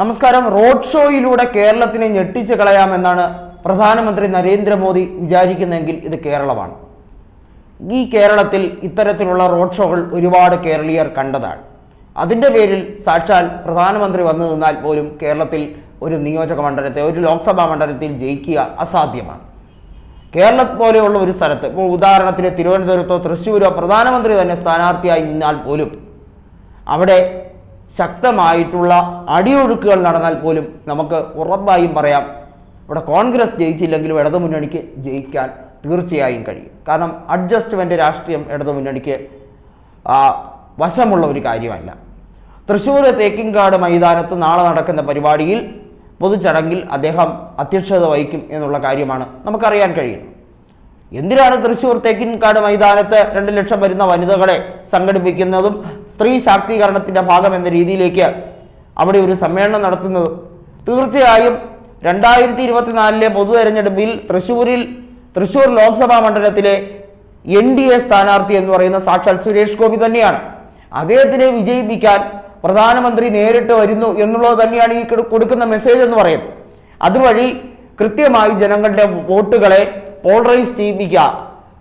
നമസ്കാരം. റോഡ് ഷോയിലൂടെ കേരളത്തിനെ ഞെട്ടിച്ച് കളയാമെന്നാണ് പ്രധാനമന്ത്രി നരേന്ദ്രമോദി വിചാരിക്കുന്നതെങ്കിൽ ഇത് കേരളമാണ്. ഈ കേരളത്തിൽ ഇത്തരത്തിലുള്ള റോഡ് ഷോകൾ ഒരുപാട് കേരളീയർ കണ്ടതാണ്. അതിന്റെ പേരിൽ സാക്ഷാൽ പ്രധാനമന്ത്രി വന്നു നിന്നാൽ പോലും കേരളത്തിൽ ഒരു നിയോജക മണ്ഡലത്തെ ഒരു ലോക്സഭാ മണ്ഡലത്തിൽ ജയിക്കുക അസാധ്യമാണ്. കേരളം പോലെയുള്ള ഒരു സ്ഥലത്ത് ഇപ്പോൾ ഉദാഹരണത്തിന് തിരുവനന്തപുരത്തോ തൃശ്ശൂരോ പ്രധാനമന്ത്രി തന്നെ സ്ഥാനാർത്ഥിയായി നിന്നാൽ പോലും അവിടെ ശക്തമായിട്ടുള്ള അടിയൊഴുക്കുകൾ നടന്നാൽ പോലും നമുക്ക് ഉറപ്പായും പറയാം ഇവിടെ കോൺഗ്രസ് ജയിച്ചില്ലെങ്കിലും ഇടതുമുന്നണിക്ക് ജയിക്കാൻ തീർച്ചയായും കഴിയും. കാരണം അഡ്ജസ്റ്റ്മെന്റ് രാഷ്ട്രീയം ഇടതുമുന്നണിക്ക് വശമുള്ള ഒരു കാര്യമല്ല. തൃശ്ശൂർ തേക്കിൻകാട് മൈതാനത്ത് നാളെ നടക്കുന്ന പരിപാടിയിൽ പൊതുചടങ്ങിൽ അദ്ദേഹം അധ്യക്ഷത വഹിക്കും എന്നുള്ള കാര്യമാണ് നമുക്കറിയാൻ കഴിയുന്നത്. എന്തിനാണ് തൃശ്ശൂർ തേക്കിൻകാട് മൈതാനത്ത് രണ്ട് ലക്ഷം വരുന്ന വനിതകളെ സംഘടിപ്പിക്കുന്നതും സ്ത്രീ ശാക്തീകരണത്തിന്റെ ഭാഗം എന്ന രീതിയിലേക്ക് അവിടെ ഒരു സമ്മേളനം നടത്തുന്നത്. തീർച്ചയായും രണ്ടായിരത്തി ഇരുപത്തിനാലിലെ പൊതു തെരഞ്ഞെടുപ്പിൽ തൃശ്ശൂരിൽ തൃശ്ശൂർ ലോക്സഭാ മണ്ഡലത്തിലെ എൻ ഡി എ സ്ഥാനാർത്ഥി എന്ന് പറയുന്ന സാക്ഷാൽ സുരേഷ് ഗോപി തന്നെയാണ്. അദ്ദേഹത്തിനെ വിജയിപ്പിക്കാൻ പ്രധാനമന്ത്രി നേരിട്ട് വരുന്നു എന്നുള്ളത് തന്നെയാണ് ഈ കൊടുക്കുന്ന മെസ്സേജ് എന്ന് പറയുന്നത്. അതുവഴി കൃത്യമായി ജനങ്ങളുടെ വോട്ടുകളെ പോളറൈസ് ചെയ്യിപ്പിക്കുക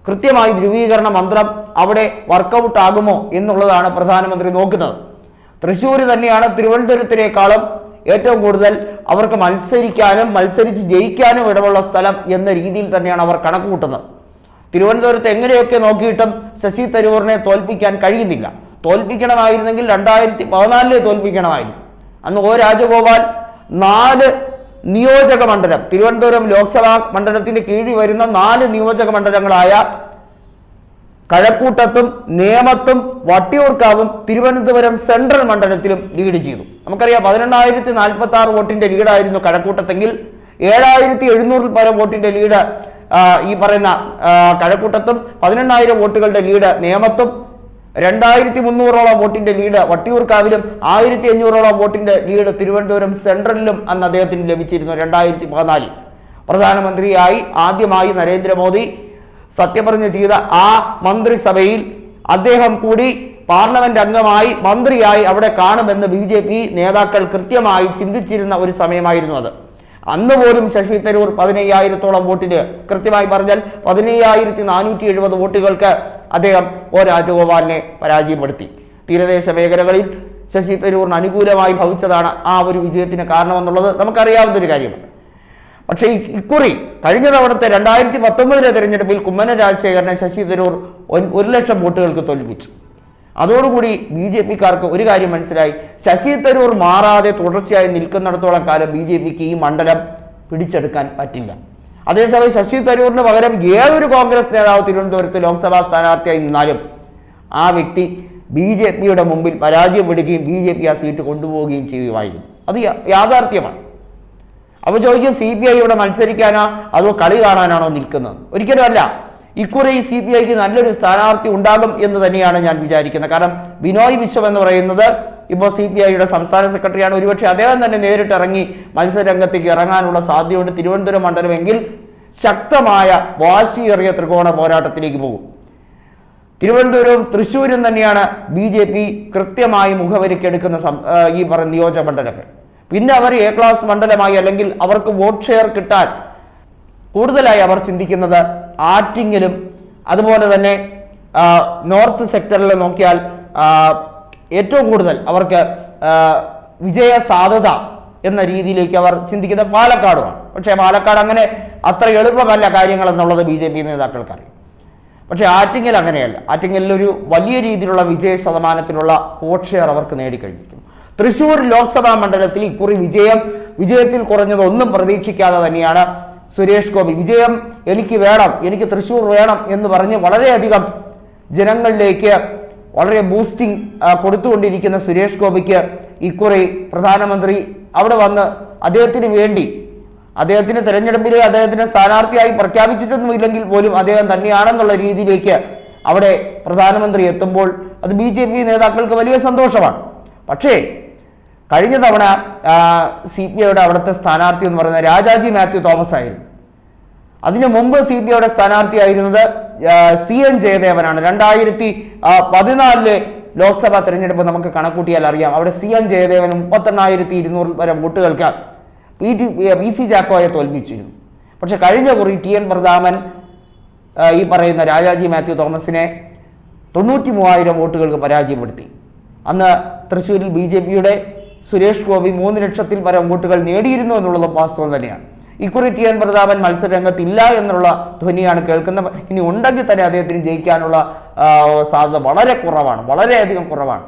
കൃത്യമായി ധ്രുവീകരണ മന്ത്രം അവിടെ വർക്കൗട്ട് ആകുമോ എന്നുള്ളതാണ് പ്രധാനമന്ത്രി നോക്കുന്നത്. തൃശ്ശൂർ തന്നെയാണ് തിരുവനന്തപുരത്തിനേക്കാളും ഏറ്റവും കൂടുതൽ അവർക്ക് മത്സരിക്കാനും മത്സരിച്ച് ജയിക്കാനും ഇടമുള്ള സ്ഥലം എന്ന രീതിയിൽ തന്നെയാണ് അവർ കണക്ക് കൂട്ടുന്നത് തിരുവനന്തപുരത്ത് എങ്ങനെയൊക്കെ നോക്കിയിട്ടും ശശി തരൂറിനെ തോൽപ്പിക്കാൻ കഴിയുന്നില്ല. തോൽപ്പിക്കണമായിരുന്നെങ്കിൽ രണ്ടായിരത്തി പതിനാലിലെ തോൽപ്പിക്കണമായിരുന്നു. അന്ന് ഒ രാജഗോപാൽ നാല് നിയോജക മണ്ഡലം. തിരുവനന്തപുരം ലോക്സഭാ മണ്ഡലത്തിന് കീഴിൽ വരുന്ന നാല് നിയോജക മണ്ഡലങ്ങളായ കഴക്കൂട്ടത്തും നേമത്തും വട്ടിയൂർക്കാവും തിരുവനന്തപുരം സെൻട്രൽ മണ്ഡലത്തിലും ലീഡ് ചെയ്തു. നമുക്കറിയാം പതിനെണ്ണായിരത്തി നാൽപ്പത്തി ആറ് വോട്ടിന്റെ ലീഡായിരുന്നു കഴക്കൂട്ടത്തെങ്കിൽ. ഏഴായിരത്തി എഴുന്നൂറിൽ പരം വോട്ടിന്റെ ലീഡ് ഈ പറയുന്ന കഴക്കൂട്ടത്തും പതിനെണ്ണായിരം വോട്ടുകളുടെ ലീഡ് നേമത്തും രണ്ടായിരത്തി മുന്നൂറോളം വോട്ടിന്റെ ലീഡ് വട്ടിയൂർക്കാവിലും ആയിരത്തി അഞ്ഞൂറോളം വോട്ടിന്റെ ലീഡ് തിരുവനന്തപുരം സെൻട്രലിലും അന്ന് അദ്ദേഹത്തിന് ലഭിച്ചിരുന്നു രണ്ടായിരത്തി പതിനാലിൽ പ്രധാനമന്ത്രിയായി ആദ്യമായി നരേന്ദ്രമോദി സത്യപ്രതിജ്ഞ ചെയ്ത ആ മന്ത്രിസഭയിൽ അദ്ദേഹം കൂടി പാർലമെന്റ് അംഗമായി മന്ത്രിയായി അവിടെ കാണുമെന്ന് ബി നേതാക്കൾ കൃത്യമായി ചിന്തിച്ചിരുന്ന ഒരു സമയമായിരുന്നു അത്. അന്ന് പോലും ശശി തരൂർ പതിനയ്യായിരത്തോളം വോട്ടിന് കൃത്യമായി പറഞ്ഞാൽ പതിനയ്യായിരത്തി നാനൂറ്റി എഴുപത് വോട്ടുകൾക്ക് അദ്ദേഹം ഒ രാജഗോപാലിനെ പരാജയപ്പെടുത്തി. തീരദേശ മേഖലകളിൽ ശശി തരൂറിന് അനുകൂലമായി ഭവിച്ചതാണ് ആ ഒരു വിജയത്തിന് കാരണമെന്നുള്ളത് നമുക്കറിയാവുന്ന ഒരു കാര്യമാണ്. പക്ഷേ ഇക്കുറി കഴിഞ്ഞ തവണത്തെ രണ്ടായിരത്തി പത്തൊമ്പതിലെ തെരഞ്ഞെടുപ്പിൽ കുമ്മനം രാജശേഖരനെ ശശി തരൂർ ഒരു ലക്ഷം വോട്ടുകൾക്ക് തോൽപ്പിച്ചു. അതോടുകൂടി ബി ജെ പിക്കാർക്ക് ഒരു കാര്യം മനസ്സിലായി. ശശി തരൂർ മാറാതെ തുടർച്ചയായി നിൽക്കുന്നിടത്തോളം കാലം ബി ജെ പിക്ക് ഈ മണ്ഡലം പിടിച്ചെടുക്കാൻ പറ്റില്ല. അതേസമയം ശശി തരൂറിന് പകരം ഏതൊരു കോൺഗ്രസ് നേതാവ് തിരുവനന്തപുരത്ത് ലോക്സഭാ സ്ഥാനാർത്ഥിയായി നിന്നാലും ആ വ്യക്തി ബി ജെ പിയുടെ മുമ്പിൽ പരാജയപ്പെടുകയും ബി ജെ പി ആ സീറ്റ് കൊണ്ടുപോവുകയും ചെയ്യുമായിരുന്നു. അത് യാഥാർത്ഥ്യമാണ്. അപ്പോൾ ചോദിക്കും സി പി ഐ ഇവിടെ മത്സരിക്കാനോ അതോ കളി കാണാനാണോ നിൽക്കുന്നത്? ഒരിക്കലും അല്ല ഇക്കുറി സി പി ഐക്ക് നല്ലൊരു സ്ഥാനാർത്ഥി ഉണ്ടാകും എന്ന് തന്നെയാണ് ഞാൻ വിചാരിക്കുന്നത്. കാരണം ബിനോയ് വിശ്വം എന്ന് പറയുന്നത് ഇപ്പോൾ സി പി ഐയുടെ സംസ്ഥാന സെക്രട്ടറിയാണ്. ഒരുപക്ഷെ അദ്ദേഹം തന്നെ നേരിട്ട് ഇറങ്ങി മത്സരരംഗത്തേക്ക് ഇറങ്ങാനുള്ള സാധ്യതയുണ്ട് തിരുവനന്തപുരം മണ്ഡലമെങ്കിൽ ശക്തമായ വാശിയേറിയ ത്രികോണ പോരാട്ടത്തിലേക്ക് പോകും. തിരുവനന്തപുരവും തൃശ്ശൂരും തന്നെയാണ് ബി ജെ പി കൃത്യമായി മുഖവരിക്കെടുക്കുന്ന ഈ പറഞ്ഞ നിയോജക മണ്ഡലങ്ങൾ. പിന്നെ അവർ എ ക്ലാസ് മണ്ഡലമായി അല്ലെങ്കിൽ അവർക്ക് വോട്ട് ഷെയർ കിട്ടാൻ കൂടുതലായി അവർ ചിന്തിക്കുന്നത് ആറ്റിങ്ങിലും അതുപോലെ തന്നെ നോർത്ത് സെക്ടറിൽ നോക്കിയാൽ ഏറ്റവും കൂടുതൽ അവർക്ക് വിജയ സാധ്യത എന്ന രീതിയിലേക്ക് അവർ ചിന്തിക്കുന്ന പാലക്കാടുമാണ്. പക്ഷേ പാലക്കാട് അങ്ങനെ അത്ര എളുപ്പമല്ല കാര്യങ്ങൾ എന്നുള്ളത് ബി ജെ പി നേതാക്കൾക്കറിയാം. പക്ഷേ ആറ്റിങ്ങൽ അങ്ങനെയല്ല. ആറ്റിങ്ങലിൽ ഒരു വലിയ രീതിയിലുള്ള വിജയ ശതമാനത്തിലുള്ള വോട്ട് ഷെയർ അവർക്ക് നേടിക്കഴിഞ്ഞിരിക്കുന്നു. തൃശ്ശൂർ ലോക്സഭാ മണ്ഡലത്തിൽ ഇക്കുറി വിജയം വിജയത്തിൽ കുറഞ്ഞതൊന്നും പ്രതീക്ഷിക്കാതെ തന്നെയാണ് സുരേഷ് ഗോപി. വിജയം എനിക്ക് വേണം എനിക്ക് തൃശ്ശൂർ വേണം എന്ന് പറഞ്ഞ് വളരെയധികം ജനങ്ങളിലേക്ക് വളരെ ബൂസ്റ്റിംഗ് കൊടുത്തുകൊണ്ടിരിക്കുന്ന സുരേഷ് ഗോപിക്ക് ഇക്കുറി പ്രധാനമന്ത്രി അവിടെ വന്ന് അദ്ദേഹത്തിന് വേണ്ടി അദ്ദേഹത്തിന് തെരഞ്ഞെടുപ്പിൽ അദ്ദേഹത്തിന് സ്ഥാനാർത്ഥിയായി പ്രഖ്യാപിച്ചിട്ടൊന്നുമില്ലെങ്കിൽ പോലും അദ്ദേഹം തന്നെയാണെന്നുള്ള രീതിയിലേക്ക് അവിടെ പ്രധാനമന്ത്രി എത്തുമ്പോൾ അത് ബി നേതാക്കൾക്ക് വലിയ സന്തോഷമാണ്. പക്ഷേ കഴിഞ്ഞ തവണ സി പി ഐയുടെ അവിടുത്തെ സ്ഥാനാർത്ഥി എന്ന് പറയുന്നത് രാജാജി മാത്യു തോമസ് ആയിരുന്നു. അതിനു മുമ്പ് സി പി ഐയുടെ സ്ഥാനാർത്ഥിയായിരുന്നത് സി എൻ ജയദേവനാണ്. രണ്ടായിരത്തി പതിനാലിലെ ലോക്സഭാ തെരഞ്ഞെടുപ്പ് നമുക്ക് കണക്കൂട്ടിയാൽ അറിയാം. അവിടെ സി എൻ ജയദേവൻ മുപ്പത്തെണ്ണായിരത്തി ഇരുന്നൂറ് വരെ വോട്ടുകൾക്ക് പി ടി പി സി ചാക്കോയെ തോൽപ്പിച്ചിരുന്നു. പക്ഷെ കഴിഞ്ഞ കുറി ടി എൻ പ്രതാപൻ ഈ പറയുന്ന രാജാജി മാത്യു തോമസിനെ തൊണ്ണൂറ്റി മൂവായിരം വോട്ടുകൾക്ക് പരാജയപ്പെടുത്തി. അന്ന് തൃശ്ശൂരിൽ ബി ജെ പിയുടെ സുരേഷ് ഗോപി മൂന്ന് ലക്ഷത്തിൽ പരം വോട്ടുകൾ നേടിയിരുന്നു എന്നുള്ളതും വാസ്തവം തന്നെയാണ്. ഇക്കുറി ടി എൻ പ്രതാപൻ മത്സരരംഗത്തില്ല എന്നുള്ള ധ്വനിയാണ് കേൾക്കുന്നത്. ഇനി ഉണ്ടെങ്കിൽ തന്നെ അദ്ദേഹത്തിന് ജയിക്കാനുള്ള സാധ്യത വളരെ കുറവാണ് വളരെയധികം കുറവാണ്.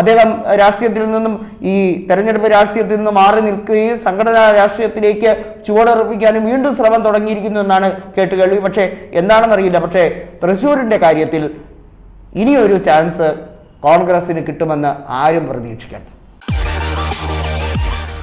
അദ്ദേഹം രാഷ്ട്രീയത്തിൽ നിന്നും ഈ തെരഞ്ഞെടുപ്പ് രാഷ്ട്രീയത്തിൽ നിന്നും മാറി നിൽക്കുകയും സംഘടനാ രാഷ്ട്രീയത്തിലേക്ക് ചുവടുറപ്പിക്കാനും വീണ്ടും ശ്രമം തുടങ്ങിയിരിക്കുന്നു എന്നാണ് കേട്ടുകേൾവി പക്ഷേ എന്താണെന്നറിയില്ല. പക്ഷേ തൃശ്ശൂരിന്റെ കാര്യത്തിൽ ഇനിയൊരു ചാൻസ് കോൺഗ്രസിന് കിട്ടുമെന്ന് ആരും പ്രതീക്ഷിക്കണ്ട.